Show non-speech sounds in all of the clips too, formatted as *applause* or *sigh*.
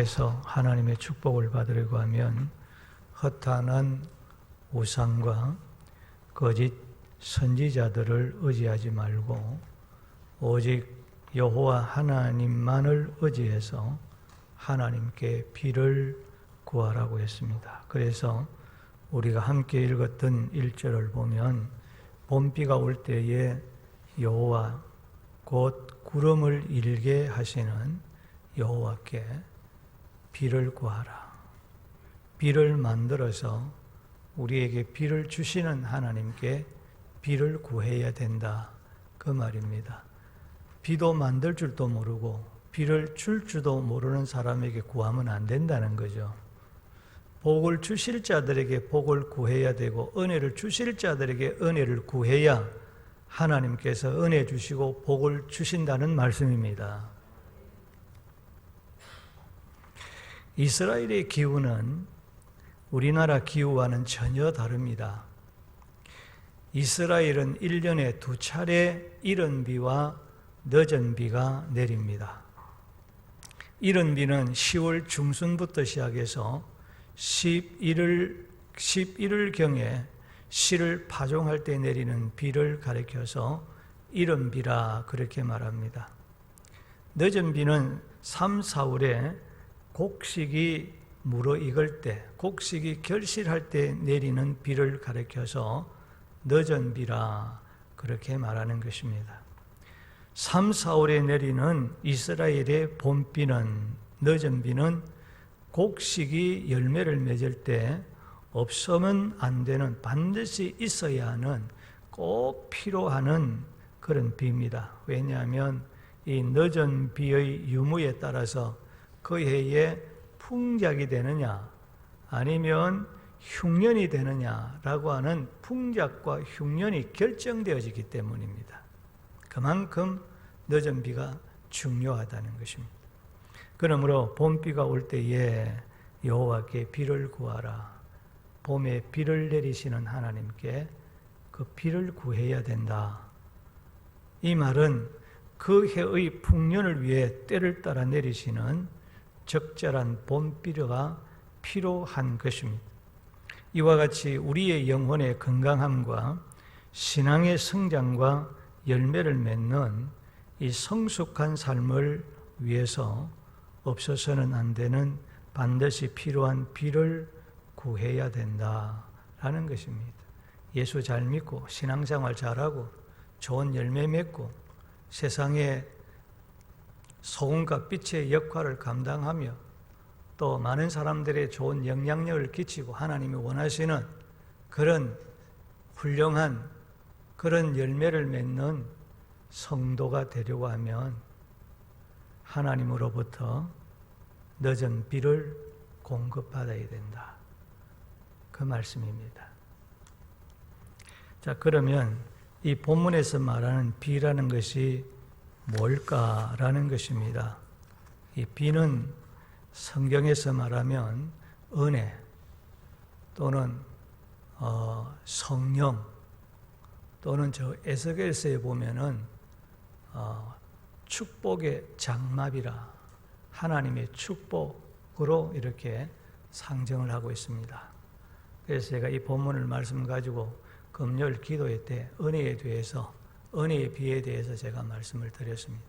해서 하나님의 축복을 받으려고 하면 허탄한 우상과 거짓 선지자들을 의지하지 말고 오직 여호와 하나님만을 의지해서 하나님께 비를 구하라고 했습니다. 그래서 우리가 함께 읽었던 1절을 보면 봄비가 올 때에 여호와 곧 구름을 일게 하시는 여호와께 비를 구하라. 비를 만들어서 우리에게 비를 주시는 하나님께 비를 구해야 된다. 그 말입니다. 비도 만들 줄도 모르고 비를 줄 줄도 모르는 사람에게 구하면 안 된다는 거죠. 복을 주실 자들에게 복을 구해야 되고 은혜를 주실 자들에게 은혜를 구해야 하나님께서 은혜 주시고 복을 주신다는 말씀입니다. 이스라엘의 기후는 우리나라 기후와는 전혀 다릅니다. 이스라엘은 1년에 두 차례 이른 비와 늦은 비가 내립니다. 이른 비는 10월 중순부터 시작해서 11월 11월 경에 씨를 파종할 때 내리는 비를 가리켜서 이른 비라 그렇게 말합니다. 늦은 비는 3, 4월에 곡식이 무르익을 때, 곡식이 결실할 때 내리는 비를 가리켜서 늦은 비라 그렇게 말하는 것입니다. 3, 4월에 내리는 이스라엘의 봄비는 늦은 비는 곡식이 열매를 맺을 때 없으면 안 되는 반드시 있어야 하는 꼭 필요하는 그런 비입니다. 왜냐하면 이 늦은 비의 유무에 따라서 그 해에 풍작이 되느냐 아니면 흉년이 되느냐라고 하는 풍작과 흉년이 결정되어지기 때문입니다. 그만큼 늦은 비가 중요하다는 것입니다. 그러므로 봄비가 올 때에 여호와께 비를 구하라. 봄에 비를 내리시는 하나님께 그 비를 구해야 된다. 이 말은 그 해의 풍년을 위해 때를 따라 내리시는 적절한 봄비가 필요한 것입니다. 이와 같이 우리의 영혼의 건강함과 신앙의 성장과 열매를 맺는 이 성숙한 삶을 위해서 없어서는 안 되는 반드시 필요한 비를 구해야 된다라는 것입니다. 예수 잘 믿고 신앙생활 잘하고 좋은 열매 맺고 세상에 소금과 빛의 역할을 감당하며 또 많은 사람들의 좋은 영향력을 끼치고 하나님이 원하시는 그런 훌륭한 그런 열매를 맺는 성도가 되려고 하면 하나님으로부터 늦은 비를 공급받아야 된다. 그 말씀입니다. 자, 그러면 이 본문에서 말하는 비라는 것이 뭘까라는 것입니다. 이 비는 성경에서 말하면 은혜 또는 어, 성령 또는 저 에스겔서에 보면은 어, 축복의 장막이라 하나님의 축복으로 이렇게 상정을 하고 있습니다. 그래서 제가 이 본문을 말씀 가지고 금요일 기도회 때 은혜에 대해서 은혜의 비에 대해서 제가 말씀을 드렸습니다.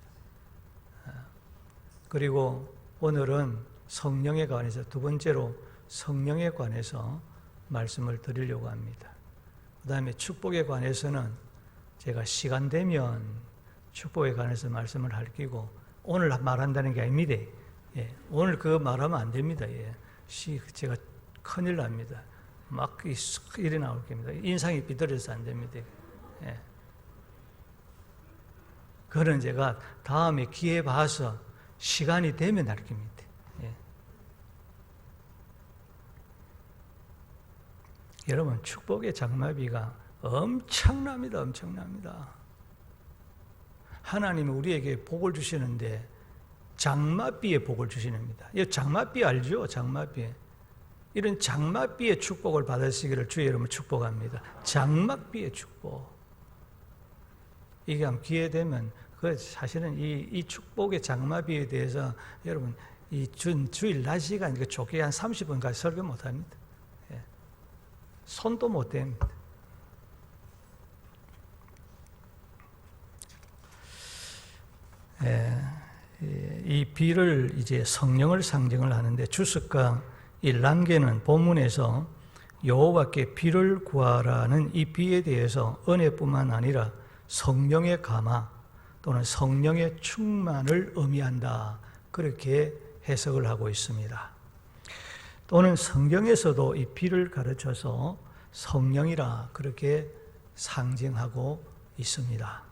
아, 그리고 오늘은 성령에 관해서 두 번째로 성령에 관해서 말씀을 드리려고 합니다. 그 다음에 축복에 관해서는 제가 시간 되면 축복에 관해서 말씀을 할 끼고 오늘 말한다는 게 아닙니다. 예, 오늘 그거 말하면 안 됩니다. 예. 시, 제가 큰일 납니다. 막 일이 나올 겁니다. 인상이 비틀어서 안 됩니다. 예. 그런 제가 다음에 기회 봐서 시간이 되면 할 겁니다. 예. 여러분 축복의 장마비가 엄청납니다. 엄청납니다. 하나님이 우리에게 복을 주시는데 장마비의 복을 주시는입니다. 이 장마비 알죠? 장마비. 이런 장마비의 축복을 받으시기를 주의 이름으로 축복합니다. 장마비의 축복. 이게 기회 되면 그 사실은 이, 이 축복의 장마비에 대해서 여러분 이 준, 주일 낮 시간 이거 좋게 한 30분까지 설교 못 합니다. 예. 손도 못 댑니다. 예, 이 비를 이제 성령을 상징을 하는데 주석가 이 람게는 본문에서 여호와께 비를 구하라는 이 비에 대해서 은혜뿐만 아니라 성령의 감화 또는 성령의 충만을 의미한다. 그렇게 해석을 하고 있습니다. 또는 성경에서도 이 비를 가르쳐서 성령이라 그렇게 상징하고 있습니다.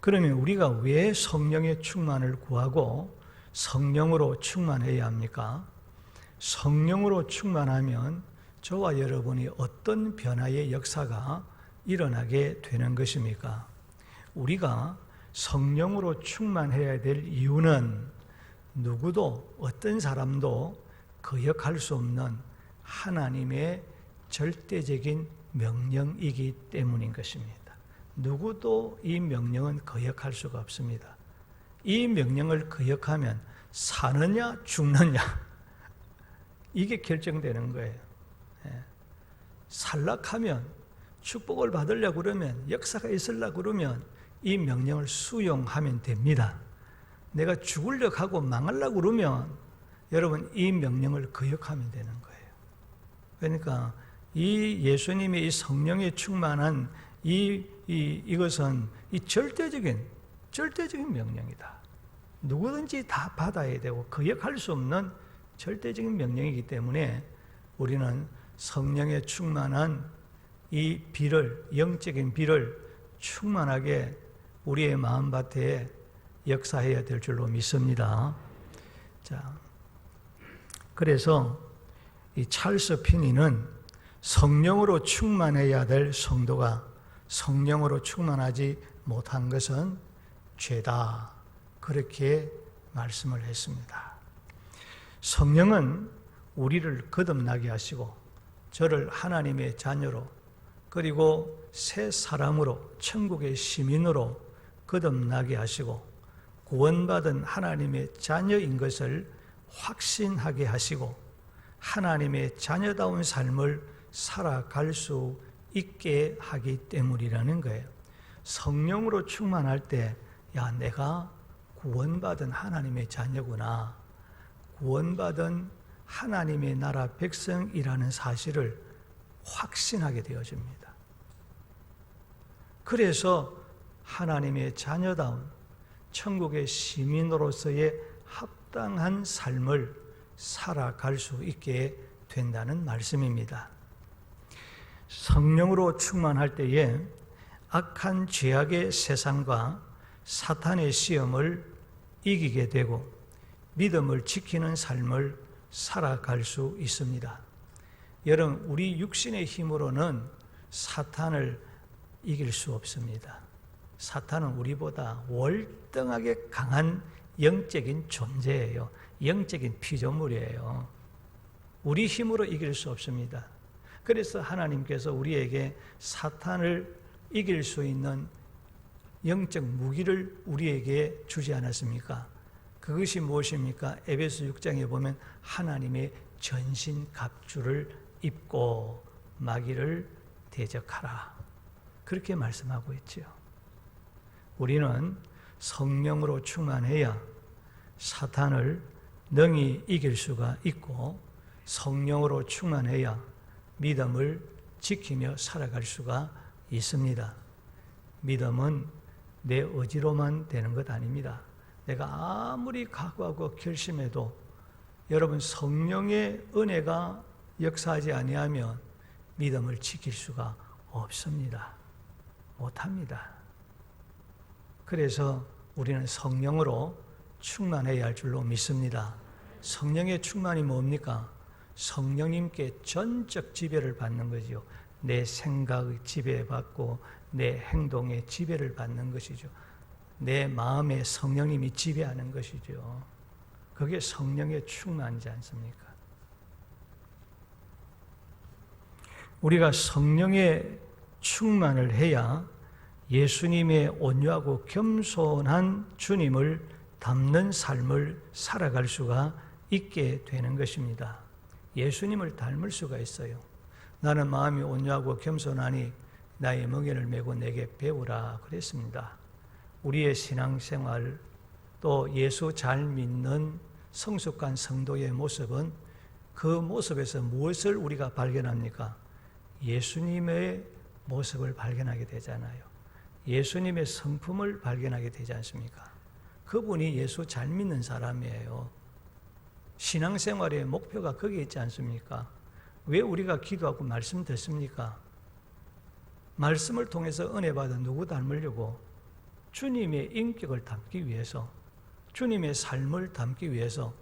그러면 우리가 왜 성령의 충만을 구하고 성령으로 충만해야 합니까? 성령으로 충만하면 저와 여러분이 어떤 변화의 역사가 일어나게 되는 것입니까? 우리가 성령으로 충만해야 될 이유는 누구도 어떤 사람도 거역할 수 없는 하나님의 절대적인 명령이기 때문인 것입니다. 누구도 이 명령은 거역할 수가 없습니다. 이 명령을 거역하면 사느냐 죽느냐 *laughs* 이게 결정되는 거예요. 예. 살락하면 축복을 받으려고 그러면 역사가 있으려고 그러면 이 명령을 수용하면 됩니다. 내가 죽으려고 하고 망하려고 그러면 여러분 이 명령을 거역하면 되는 거예요. 그러니까 이 예수님의 이 성령에 충만한 이, 이 이것은 이 절대적인 절대적인 명령이다. 누구든지 다 받아야 되고 거역할 수 없는 절대적인 명령이기 때문에 우리는 성령에 충만한 이 비를 영적인 비를 충만하게 우리의 마음밭에 역사해야 될 줄로 믿습니다. 자, 그래서 이 찰스 피니는 성령으로 충만해야 될 성도가 성령으로 충만하지 못한 것은 죄다. 그렇게 말씀을 했습니다. 성령은 우리를 거듭나게 하시고 저를 하나님의 자녀로 그리고 새 사람으로 천국의 시민으로 거듭나게 하시고 구원받은 하나님의 자녀인 것을 확신하게 하시고 하나님의 자녀다운 삶을 살아갈 수 있게 하기 때문이라는 거예요. 성령으로 충만할 때, 야, 내가 구원받은 하나님의 자녀구나. 구원받은 하나님의 나라 백성이라는 사실을 확신하게 되어집니다. 그래서 하나님의 자녀다운 천국의 시민으로서의 합당한 삶을 살아갈 수 있게 된다는 말씀입니다. 성령으로 충만할 때에 악한 죄악의 세상과 사탄의 시험을 이기게 되고 믿음을 지키는 삶을 살아갈 수 있습니다. 여러분, 우리 육신의 힘으로는 사탄을 이길 수 없습니다. 사탄은 우리보다 월등하게 강한 영적인 존재예요. 영적인 피조물이에요. 우리 힘으로 이길 수 없습니다. 그래서 하나님께서 우리에게 사탄을 이길 수 있는 영적 무기를 우리에게 주지 않았습니까? 그것이 무엇입니까? 에베소 6장에 보면 하나님의 전신 갑주를 입고 마귀를 대적하라. 그렇게 말씀하고 있지요. 우리는 성령으로 충만해야 사탄을 능히 이길 수가 있고 성령으로 충만해야 믿음을 지키며 살아갈 수가 있습니다. 믿음은 내 의지로만 되는 것 아닙니다. 내가 아무리 각오하고 결심해도 여러분 성령의 은혜가 역사하지 아니하면 믿음을 지킬 수가 없습니다. 못합니다. 그래서 우리는 성령으로 충만해야 할 줄로 믿습니다. 성령의 충만이 뭡니까? 성령님께 전적 지배를 받는 거죠. 내 생각의 지배받고 내 행동의 지배를 받는 것이죠. 내 마음에 성령님이 지배하는 것이죠. 그게 성령의 충만이지 않습니까? 우리가 성령의 충만을 해야 예수님의 온유하고 겸손한 주님을 담는 삶을 살아갈 수가 있게 되는 것입니다. 예수님을 닮을 수가 있어요. 나는 마음이 온유하고 겸손하니 나의 멍에를 메고 내게 배우라 그랬습니다. 우리의 신앙생활 또 예수 잘 믿는 성숙한 성도의 모습은 그 모습에서 무엇을 우리가 발견합니까? 예수님의 모습을 발견하게 되잖아요. 예수님의 성품을 발견하게 되지 않습니까? 그분이 예수 잘 믿는 사람이에요. 신앙생활의 목표가 거기에 있지 않습니까? 왜 우리가 기도하고 말씀 듣습니까? 말씀을 통해서 은혜 받은 누구 닮으려고 주님의 인격을 담기 위해서 주님의 삶을 담기 위해서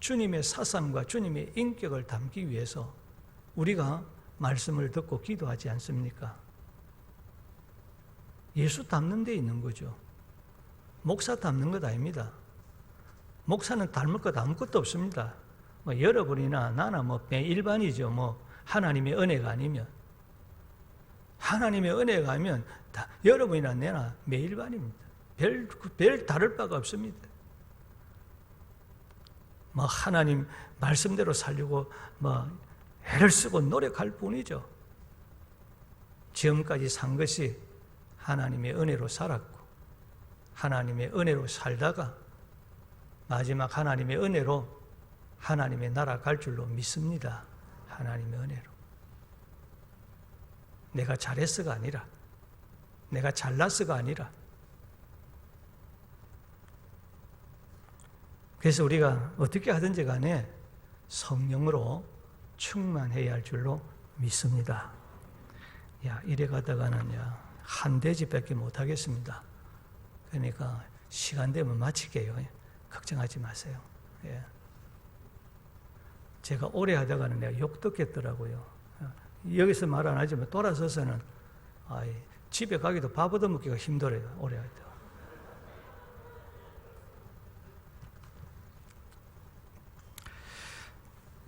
주님의 사상과 주님의 인격을 담기 위해서 우리가 말씀을 듣고 기도하지 않습니까? 예수 닮는 데 있는 거죠. 목사 닮는 것 아닙니다. 목사는 닮을 것 아무것도 없습니다. 뭐 여러분이나 나나 뭐 일반이죠. 뭐 하나님의 은혜가 아니면 하나님의 은혜가 아니면 다, 여러분이나 내나 매일반입니다. 별, 별 다를 바가 없습니다. 뭐 하나님 말씀대로 살려고 뭐 애를 쓰고 노력할 뿐이죠. 지금까지 산 것이 하나님의 은혜로 살았고 하나님의 은혜로 살다가 마지막 하나님의 은혜로 하나님의 나라 갈 줄로 믿습니다. 하나님의 은혜로. 내가 잘했어가 아니라, 내가 잘났어가 아니라. 그래서 우리가 어떻게 하든지 간에 성령으로 충만해야 할 줄로 믿습니다. 야, 이래 가다가는 야, 한 대집밖에 못 하겠습니다. 그러니까 시간 되면 마칠게요. 걱정하지 마세요. 예. 제가 오래 하다가는 내가 욕 듣겠더라고요. 여기서 말 안 하지만 돌아서서는 아이, 집에 가기도 밥 얻어먹기가 힘들어요. 오래 할 때.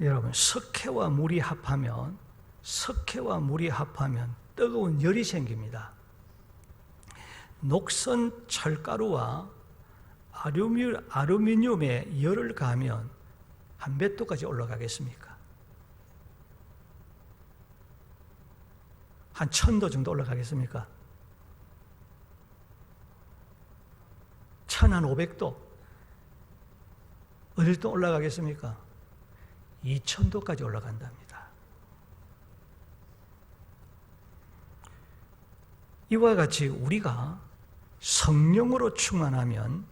여러분 석회와 물이 합하면 석회와 물이 합하면 뜨거운 열이 생깁니다. 녹선 철가루와 아루미늄에 열을 가하면 한 몇 도까지 올라가겠습니까? 한 천도 정도 올라가겠습니까? 천한 오백도 어딜 또 올라가겠습니까? 이천도까지 올라간답니다. 이와 같이 우리가 성령으로 충만하면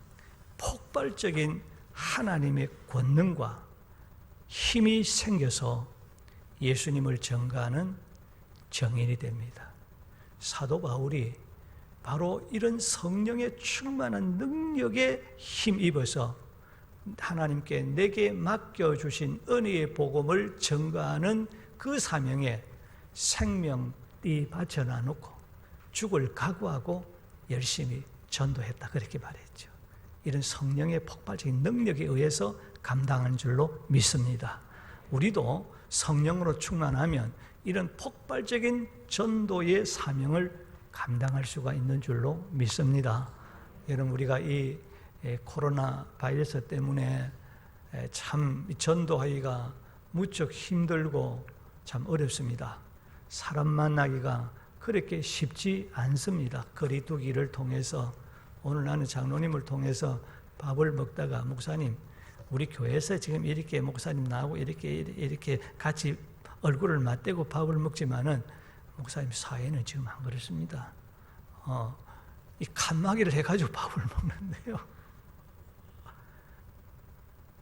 폭발적인 하나님의 권능과 힘이 생겨서 예수님을 전가하는 정인이 됩니다. 사도 바울이 바로 이런 성령의 충만한 능력에 힘입어서 하나님께 내게 맡겨 주신 은혜의 복음을 전가하는 그 사명에 생명이 바쳐 놔놓고 죽을 각오하고 열심히 전도했다. 그렇게 말했죠. 이런 성령의 폭발적인 능력에 의해서 감당한 줄로 믿습니다. 우리도 성령으로 충만하면 이런 폭발적인 전도의 사명을 감당할 수가 있는 줄로 믿습니다. 여러분 우리가 이 코로나 바이러스 때문에 참 전도하기가 무척 힘들고 참 어렵습니다. 사람 만나기가 그렇게 쉽지 않습니다. 거리두기를 통해서 오늘 나는 장로님을 통해서 밥을 먹다가 목사님 우리 교회에서 지금 이렇게 목사님 나하고 이렇게 이렇게 같이 얼굴을 맞대고 밥을 먹지만은 목사님 사회는 지금 안 그렇습니다. 어, 이 칸막이를 해가지고 *laughs* 밥을 먹는데요.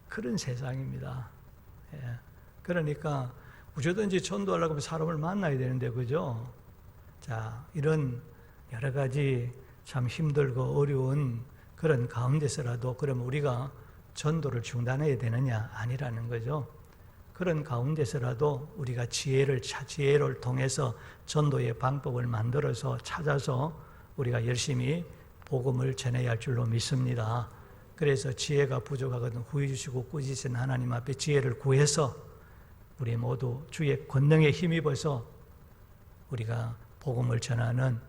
그런 세상입니다. 예. 그러니까 어쩌든지 전도하려고 사람을 만나야 되는데 그죠? 자 이런 여러 가지 참 힘들고 어려운 그런 가운데서라도 그럼 우리가 전도를 중단해야 되느냐? 아니라는 거죠. 그런 가운데서라도 우리가 지혜를 지혜를 통해서 전도의 방법을 만들어서 찾아서 우리가 열심히 복음을 전해야 할 줄로 믿습니다. 그래서 지혜가 부족하거든 후해 주시고 꾸짖으신 하나님 앞에 지혜를 구해서 우리 모두 주의 권능에 힘입어서 우리가 복음을 전하는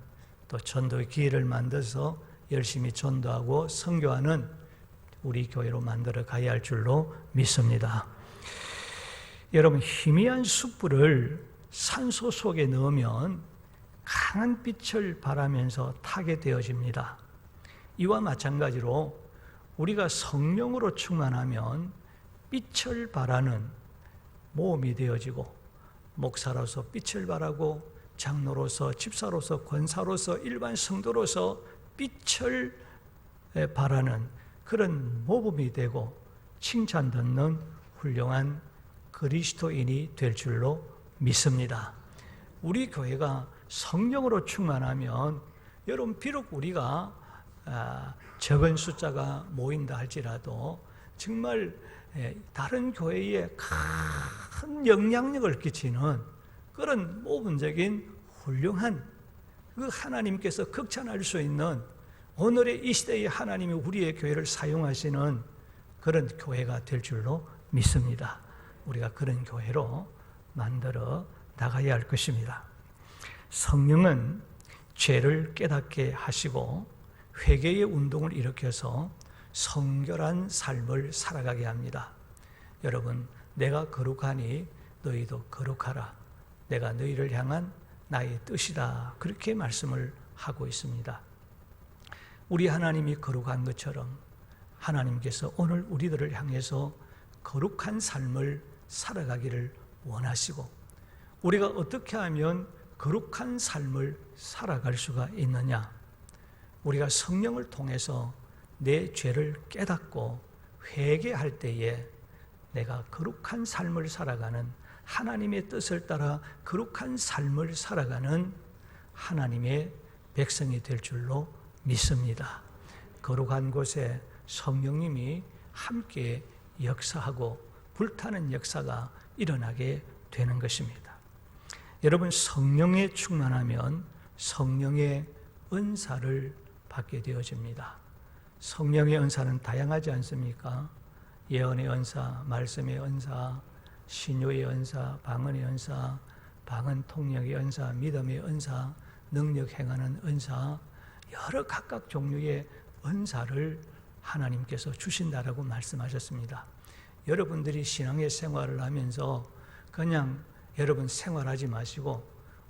또 전도의 기회를 만들어서 열심히 전도하고 선교하는 우리 교회로 만들어 가야 할 줄로 믿습니다. 여러분 희미한 숯불을 산소 속에 넣으면 강한 빛을 발하면서 타게 되어집니다. 이와 마찬가지로 우리가 성령으로 충만하면 빛을 발하는 모험이 되어지고 목사로서 빛을 발하고 장로로서 집사로서 권사로서 일반 성도로서 빛을 발하는 그런 모범이 되고 칭찬 듣는 훌륭한 그리스도인이 될 줄로 믿습니다. 우리 교회가 성령으로 충만하면 여러분 비록 우리가 아, 적은 숫자가 모인다 할지라도 정말 예, 다른 교회에 큰 영향력을 끼치는 그런 모범적인 훌륭한 그 하나님께서 극찬할 수 있는 오늘의 이 시대에 하나님이 우리의 교회를 사용하시는 그런 교회가 될 줄로 믿습니다. 우리가 그런 교회로 만들어 나가야 할 것입니다. 성령은 죄를 깨닫게 하시고 회개의 운동을 일으켜서 성결한 삶을 살아가게 합니다. 여러분, 내가 거룩하니 너희도 거룩하라. 내가 너희를 향한 나의 뜻이다. 그렇게 말씀을 하고 있습니다. 우리 하나님이 거룩한 것처럼 하나님께서 오늘 우리들을 향해서 거룩한 삶을 살아가기를 원하시고 우리가 어떻게 하면 거룩한 삶을 살아갈 수가 있느냐? 우리가 성령을 통해서 내 죄를 깨닫고 회개할 때에 내가 거룩한 삶을 살아가는 하나님의 뜻을 따라 거룩한 삶을 살아가는 하나님의 백성이 될 줄로 믿습니다. 거룩한 곳에 성령님이 함께 역사하고 불타는 역사가 일어나게 되는 것입니다. 여러분 성령에 충만하면 성령의 은사를 받게 되어집니다. 성령의 은사는 다양하지 않습니까? 예언의 은사, 말씀의 은사, 신유의 은사, 방언의 은사, 방언 통역의 은사, 믿음의 은사, 능력 행하는 은사, 여러 각각 종류의 은사를 하나님께서 주신다라고 말씀하셨습니다. 여러분들이 신앙의 생활을 하면서 그냥 여러분 생활하지 마시고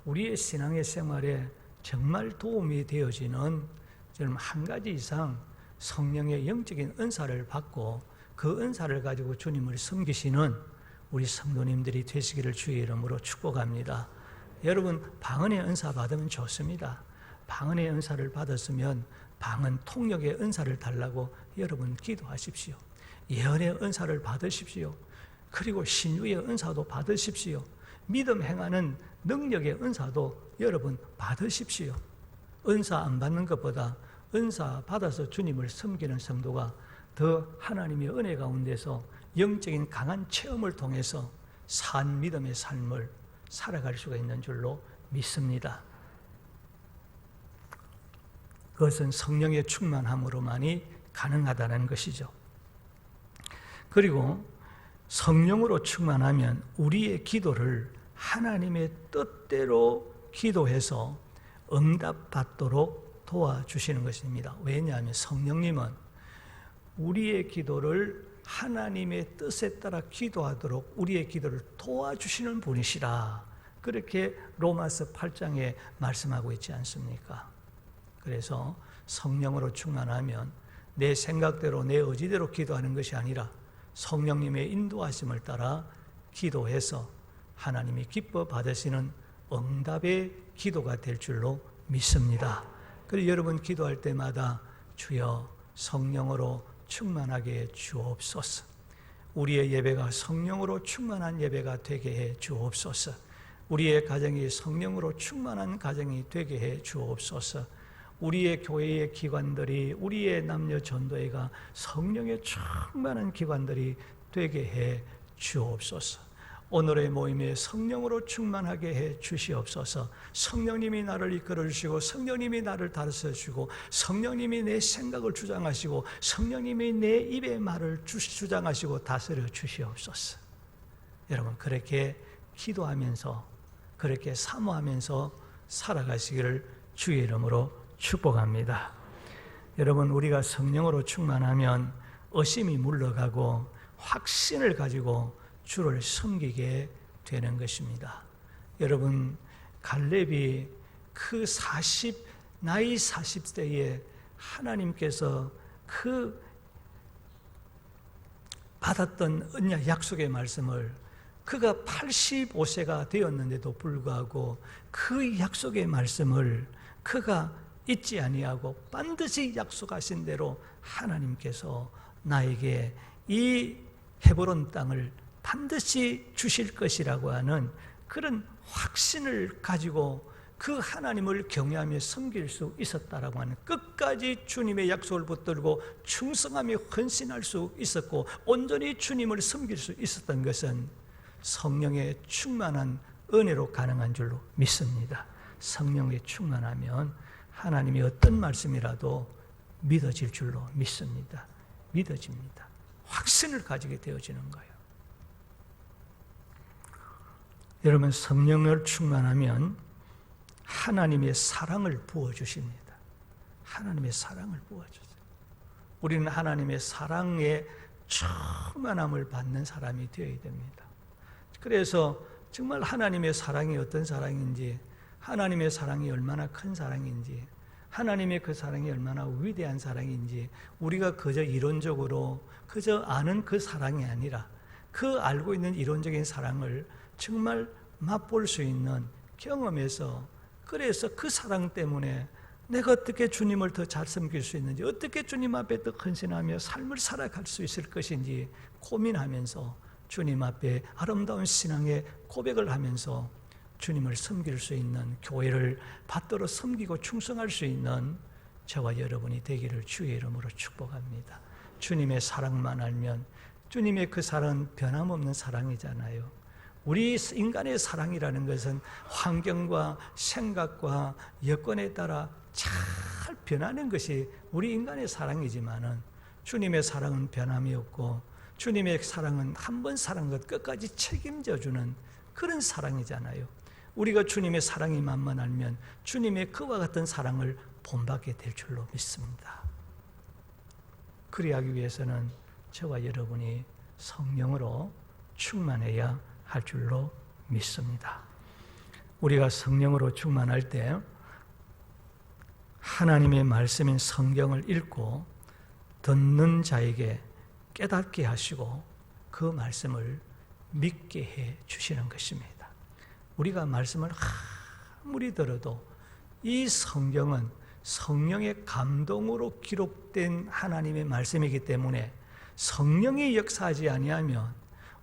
우리의 신앙의 생활에 정말 도움이 되어지는 좀한 가지 이상 성령의 영적인 은사를 받고 그 은사를 가지고 주님을 섬기시는 우리 성도님들이 되시기를 주의 이름으로 축복합니다. 여러분 방언의 은사 받으면 좋습니다. 방언의 은사를 받았으면 방언 통역의 은사를 달라고 여러분 기도하십시오. 예언의 은사를 받으십시오. 그리고 신유의 은사도 받으십시오. 믿음 행하는 능력의 은사도 여러분 받으십시오. 은사 안 받는 것보다 은사 받아서 주님을 섬기는 성도가 더 하나님의 은혜 가운데서 영적인 강한 체험을 통해서 산 믿음의 삶을 살아갈 수가 있는 줄로 믿습니다. 그것은 성령의 충만함으로만이 가능하다는 것이죠. 그리고 성령으로 충만하면 우리의 기도를 하나님의 뜻대로 기도해서 응답받도록 도와주시는 것입니다. 왜냐하면 성령님은 우리의 기도를 하나님의 뜻에 따라 기도하도록 우리의 기도를 도와주시는 분이시라. 그렇게 로마서 8장에 말씀하고 있지 않습니까? 그래서 성령으로 충만하면 내 생각대로 내 의지대로 기도하는 것이 아니라 성령님의 인도하심을 따라 기도해서 하나님이 기뻐 받으시는 응답의 기도가 될 줄로 믿습니다. 그리고 여러분 기도할 때마다 주여 성령으로 충만하게 주옵소서. 우리의 예배가 성령으로 충만한 예배가 되게 해 주옵소서. 우리의 가정이 성령으로 충만한 가정이 되게 해 주옵소서. 우리의 교회의 기관들이 우리의 남녀 전도회가 성령의 충만한 기관들이 되게 해 주옵소서. 오늘의 모임에 성령으로 충만하게 해 주시옵소서. 성령님이 나를 이끌어 주시고 성령님이 나를 다스려 주시고 성령님이 내 생각을 주장하시고 성령님이 내 입의 말을 주장하시고 다스려 주시옵소서. 여러분 그렇게 기도하면서 그렇게 사모하면서 살아가시기를 주의 이름으로 축복합니다. 여러분 우리가 성령으로 충만하면 의심이 물러가고 확신을 가지고 주를 섬기게 되는 것입니다. 여러분 갈렙이 그 40, 나이 40세에 하나님께서 그 받았던 언약 약속의 말씀을 그가 85세가 되었는데도 불구하고 그 약속의 말씀을 그가 잊지 아니하고 반드시 약속하신 대로 하나님께서 나에게 이 헤브론 땅을 반드시 주실 것이라고 하는 그런 확신을 가지고 그 하나님을 경외하며 섬길 수 있었다라고 하는 끝까지 주님의 약속을 붙들고 충성하며 헌신할 수 있었고 온전히 주님을 섬길 수 있었던 것은 성령의 충만한 은혜로 가능한 줄로 믿습니다. 성령에 충만하면 하나님이 어떤 말씀이라도 믿어질 줄로 믿습니다. 믿어집니다. 확신을 가지게 되어지는 거예요. 여러분 성령을 충만하면 하나님의 사랑을 부어 주십니다. 하나님의 사랑을 부어 주세요. 우리는 하나님의 사랑에 충만함을 받는 사람이 되어야 됩니다. 그래서 정말 하나님의 사랑이 어떤 사랑인지, 하나님의 사랑이 얼마나 큰 사랑인지, 하나님의 그 사랑이 얼마나 위대한 사랑인지, 우리가 그저 이론적으로 그저 아는 그 사랑이 아니라 그 알고 있는 이론적인 사랑을 정말 맛볼 수 있는 경험에서 그래서 그 사랑 때문에 내가 어떻게 주님을 더 잘 섬길 수 있는지, 어떻게 주님 앞에 더 헌신하며 삶을 살아갈 수 있을 것인지 고민하면서 주님 앞에 아름다운 신앙의 고백을 하면서 주님을 섬길 수 있는 교회를 받들어 섬기고 충성할 수 있는 저와 여러분이 되기를 주의 이름으로 축복합니다. 주님의 사랑만 알면 주님의 그 사랑은 변함없는 사랑이잖아요. 우리 인간의 사랑이라는 것은 환경과 생각과 여건에 따라 잘 변하는 것이 우리 인간의 사랑이지만은 주님의 사랑은 변함이 없고 주님의 사랑은 한 번 사랑한 것 끝까지 책임져 주는 그런 사랑이잖아요. 우리가 주님의 사랑이 만만 알면 주님의 그와 같은 사랑을 본받게 될 줄로 믿습니다. 그리하기 위해서는 저와 여러분이 성령으로 충만해야 할 줄로 믿습니다. 우리가 성령으로 충만할 때 하나님의 말씀인 성경을 읽고 듣는 자에게 깨닫게 하시고 그 말씀을 믿게 해 주시는 것입니다. 우리가 말씀을 아무리 들어도 이 성경은 성령의 감동으로 기록된 하나님의 말씀이기 때문에 성령이 역사하지 아니하면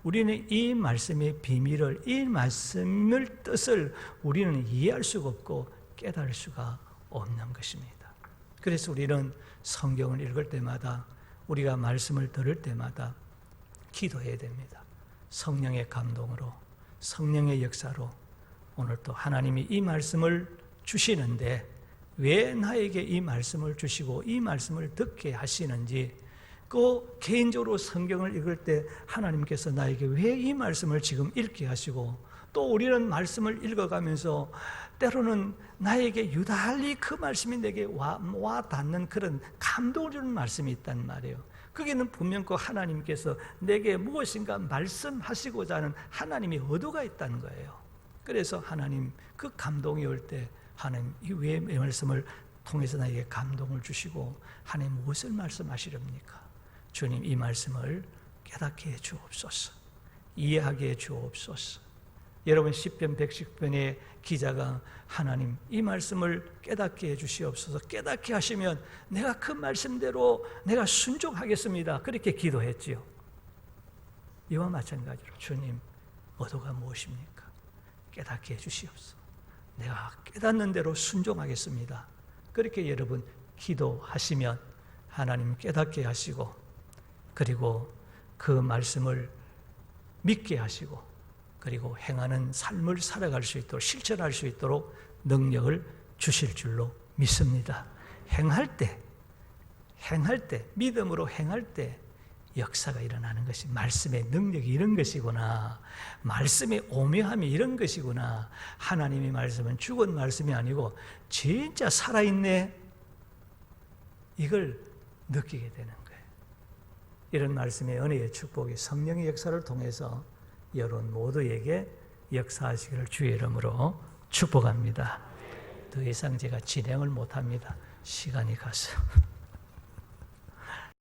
우리는 이 말씀의 비밀을 이 말씀을 뜻을 우리는 이해할 수가 없고 깨달을 수가 없는 것입니다. 그래서 우리는 성경을 읽을 때마다 우리가 말씀을 들을 때마다 기도해야 됩니다. 성령의 감동으로 성령의 역사로 오늘 또 하나님이 이 말씀을 주시는데 왜 나에게 이 말씀을 주시고 이 말씀을 듣게 하시는지 그 개인적으로 성경을 읽을 때 하나님께서 나에게 왜 이 말씀을 지금 읽게 하시고 또 우리는 말씀을 읽어가면서 때로는 나에게 유달리 그 말씀이 내게 와, 와 닿는 그런 감동을 주는 말씀이 있단 말이에요. 거기는 분명 그 하나님께서 내게 무엇인가 말씀하시고자 하는 하나님의 의도가 있다는 거예요. 그래서 하나님 그 감동이 올 때 하나님 이 왜 말씀을 통해서 나에게 감동을 주시고 하나님 무엇을 말씀하시렵니까? 주님 이 말씀을 깨닫게 해 주옵소서. 이해하게 해 주옵소서. 여러분 10편 110편의 기자가 하나님 이 말씀을 깨닫게 해 주시옵소서. 깨닫게 하시면 내가 그 말씀대로 내가 순종하겠습니다. 그렇게 기도했지요. 이와 마찬가지로 주님 의도가 무엇입니까? 깨닫게 해 주시옵소서. 내가 깨닫는 대로 순종하겠습니다. 그렇게 여러분 기도하시면 하나님 깨닫게 하시고 그리고 그 말씀을 믿게 하시고 그리고 행하는 삶을 살아갈 수 있도록 실천할 수 있도록 능력을 주실 줄로 믿습니다. 행할 때, 행할 때, 믿음으로 행할 때 역사가 일어나는 것이 말씀의 능력이 이런 것이구나. 말씀의 오묘함이 이런 것이구나. 하나님의 말씀은 죽은 말씀이 아니고 진짜 살아있네. 이걸 느끼게 되는. 이런 말씀의 은혜의 축복이 성령의 역사를 통해서 여러분 모두에게 역사하시기를 주의 이름으로 축복합니다. 더 이상 제가 진행을 못합니다. 시간이 가서.